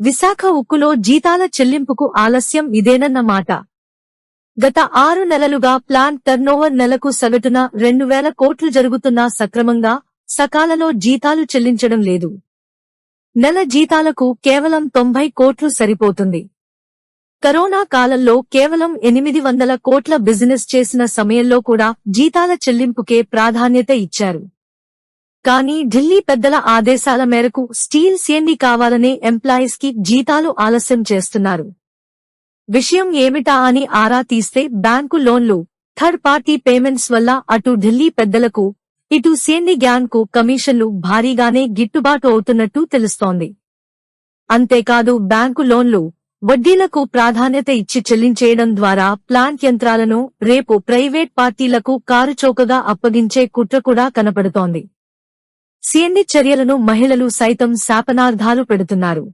విశాఖ ఉక్కులో జీతాల చెల్లింపుకు ఆలస్యం ఇదేనన్నమాట. గత ఆరు నెలలుగా ప్లాంట్ టర్నోవర్ నెలకు సగటున రెండు వేల కోట్లు జరుగుతున్నా సక్రమంగా సకాలలో జీతాలు చెల్లించడం లేదు. నెల జీతాలకు కేవలం తొంభై కోట్లు సరిపోతుంది. కరోనా కాలంలో కేవలం ఎనిమిది వందల కోట్ల బిజినెస్ చేసిన సమయంలో కూడా జీతాల చెల్లింపుకే ప్రాధాన్యత ఇచ్చారు. కానీ ఢిల్లీ పెద్దల ఆదేశాల మేరకు స్టీల్ సీఎన్ని కావాలనే ఎంప్లాయీస్కి జీతాలు ఆలస్యం చేస్తున్నారు. విషయం ఏమిటా అని ఆరా తీస్తే బ్యాంకు లోన్లు థర్డ్ పార్టీ పేమెంట్స్ వల్ల అటు ఢిల్లీ పెద్దలకు ఇటు సీఎన్ని గ్యాంగ్కు కమిషన్లు భారీగానే గిట్టుబాటు అవుతున్నట్టు తెలుస్తోంది. అంతేకాదు బ్యాంకు లోన్లు వడ్డీలకు ప్రాధాన్యత ఇచ్చి చెల్లించేయడం ద్వారా ప్లాంట్ యంత్రాలను రేపు ప్రైవేట్ పార్టీలకు కారుచౌకగా అప్పగించే కుట్ర కూడా కనపడుతోంది. సిఎండి చర్యలను మహిళలు సైతం శాపనార్థాలు పెడుతున్నారు.